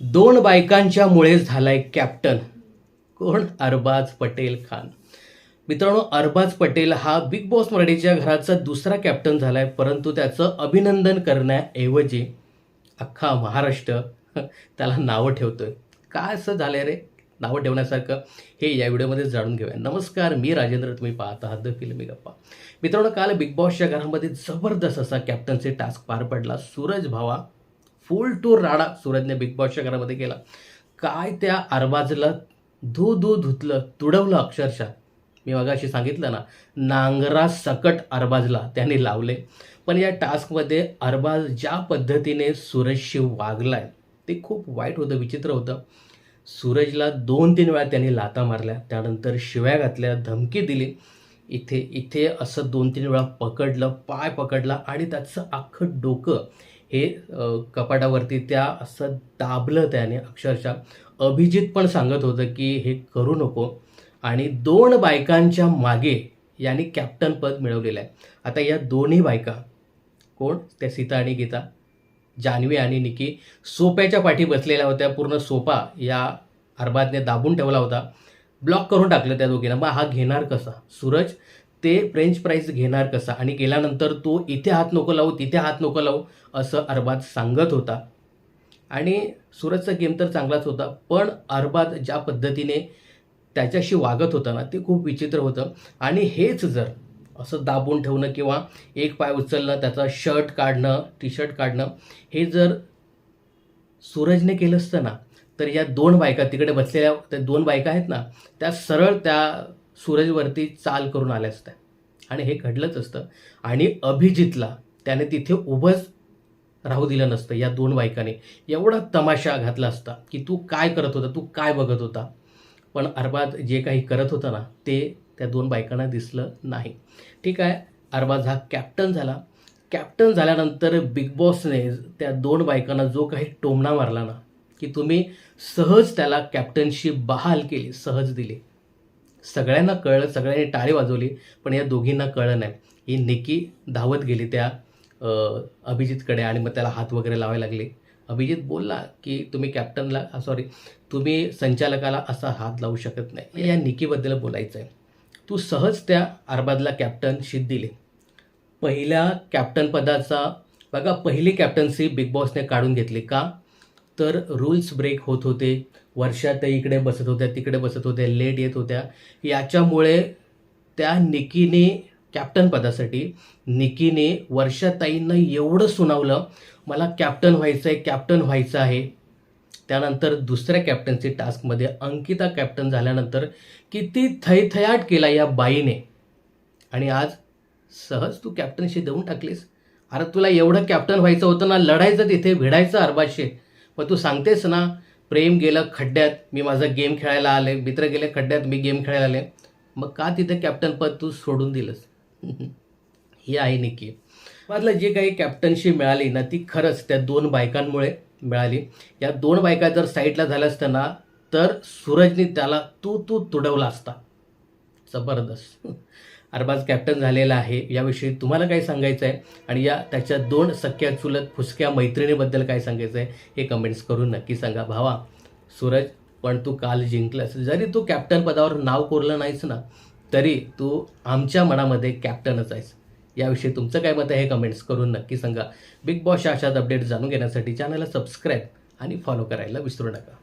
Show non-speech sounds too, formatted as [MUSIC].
दोन बायकांच्या मुळेच झालाय कॅप्टन. कोण? अरबाज पटेल खान. मित्रांनो अरबाज पटेल हा बिग बॉस मराठीच्या घराचा दुसरा कॅप्टन झालाय परंतु त्याचं अभिनंदन करण्याऐवजी अख्खा महाराष्ट्र [LAUGHS] त्याला नावं ठेवतोय. काय असं झालंय रे? नावं ठेवण्यासारखं. हे या व्हिडिओमध्ये जाणून घेऊया. नमस्कार मी राजेंद्र. तुम्ही पाहत आहात द फिल्मी गप्पा. मित्रांनो काल बिग बॉसच्या घरामध्ये जबरदस्त असा कॅप्टनचे टास्क पार पडला. सूरज भावा फुल टूर राडा सूरजने बिग बॉसच्या घरामध्ये केला. काय त्या अरबाजला धू धू धुतलं तुडवलं अक्षरशः. मी मगाशी सांगितलं ना नांगरा सकट अरबाजला त्याने लावले. पण या टास्कमध्ये अरबाज ज्या पद्धतीने सूरजशी वागलाय ते खूप वाईट होतं विचित्र होतं. सूरजला दोन तीन वेळा त्यांनी लाता मारल्या त्यानंतर शिव्या घातल्या धमकी दिली. इथे इथे असं दोन तीन वेळा पकडलं पाय पकडला आणि त्याचं अख्खं डोकं हे कपाटावरती त्या असं दाबलं त्याने अक्षरशः. अभिजित पण सांगत होतं की हे करू नको. आणि दोन बायकांच्या मागे यांनी कॅप्टन पद मिळवलेलं आहे. आता या दोन्ही बायका कोण? त्या सीता आणि गीता. जान्हवी आणि निकी. सोप्याच्या पाठी बसलेल्या होत्या. पूर्ण सोपा या अरबाजने दाबून ठेवला होता. ब्लॉक करून टाकलं त्या दोघींना. मग हा घेणार कसा? सूरज? ते फ्रेंच प्राईज घेणार कसा? आणि गेल्यानंतर तो इथे हात नको लावू तिथे हात नको लावू असं अरबाज सांगत होता. आणि सूरजचा गेम तर चांगलाच होता पण अरबाज ज्या पद्धतीने त्याच्याशी वागत होता ना ते खूप विचित्र होतं. आणि हेच जर असं दाबून ठेवणं किंवा एक पाय उचलणं त्याचा शर्ट काढणं टी शर्ट काढणं हे जर सूरजने केलं असतं ना तर या दोन बायका तिकडे बसलेल्या त्या दोन बायका आहेत ना त्या सरळ त्या सूरजवरती चाल करून आल्या असत्या. आणि हे घडलंच असतं. आणि अभिजितला त्याने तिथे उभंच राहू दिलं नसतं या दोन बायकांनी. एवढा तमाशा घातला असता की तू काय करत होता तू काय बघत होता? पण अरबाज जे काही करत होता ना ते त्या दोन बायकांना दिसलं नाही. ठीक आहे अरबाज हा कॅप्टन झाला. कॅप्टन झाल्यानंतर बिग बॉसने त्या दोन बायकांना जो काही टोमणा मारला ना की तुम्ही सहज त्याला कॅप्टनशी बहाल केली सहज दिली. सगळ्यांना कळलं सगळ्यांनी टाळी वाजवली पण या दोघींना कळलं नाही. ही निकी धावत गेली त्या अभिजितकडे आणि मग त्याला हात वगैरे लावायला लागले. अभिजित बोलला की तुम्ही कॅप्टनला सॉरी तुम्ही संचालकाला असा हात लावू शकत नाही. म्हणजे या निकीबद्दल बोलायचं आहे तू सहज त्या अरबाजला कॅप्टनशी दिली. पहिल्या कॅप्टन पदाचा बघा पहिली कॅप्टन्सी बिग बॉसने काढून घेतली का? तर रूल्स ब्रेक होत होते. वर्षात इकडे बसत होत्या तिकडे बसत होत्या लेट येत होत्या. याच्यामुळे त्या निकीने कॅप्टन पदासाठी निकीने वर्षाताईंना एवढं सुनावलं मला कॅप्टन व्हायचं आहे कॅप्टन व्हायचं आहे. त्यानंतर दुसऱ्या कॅप्टन्सी टास्कमध्ये अंकिता कॅप्टन झाल्यानंतर किती थैथयाट केला या बाईने. आणि आज सहज तू कॅप्टनशी देऊन टाकलीस. अरे तुला एवढं कॅप्टन व्हायचं होतं ना लढायचं तिथे भिडायचं अरबाजशी. मग तू सांगतेस ना प्रेम गेलं खड्ड्यात मी माझा गेम खेळायला आले मित्र गेले खड्ड्यात मी गेम खेळायला आले. मग का तिथं कॅप्टन पद तू सोडून दिलंस? [LAUGHS] ही आहे निकी मधलं जे काही कॅप्टनशी मिळाली ना ती खरंच त्या दोन बायकांमुळे मिळाली. या दोन बायका जर साईडला झाल्या असताना तर सूरजने त्याला तू तू तुडवला असता. जबरदस्त. अरबाज कॅप्टन झालेला आहे. याविषयी तुम्हाला काय सांगायचं आहे? आणि या त्याच्या दोन सख्या चुलत फुसक्या मैत्रिणीबद्दल काय सांगायचं आहे? हे कमेंट्स करून नक्की सांगा. भावा सूरज पण तू काल जिंकलास. जरी तू कॅप्टन पदावर नाव कोरलं नाहीस ना तरी तू आमच्या मनामध्ये कॅप्टनच आहेस. याविषयी तुमचं काय मत आहे हे कमेंट्स करून नक्की सांगा. बिग बॉसच्या अशाच अपडेट जाणून घेण्यासाठी चॅनलला सबस्क्राईब आणि फॉलो करायला विसरू नका.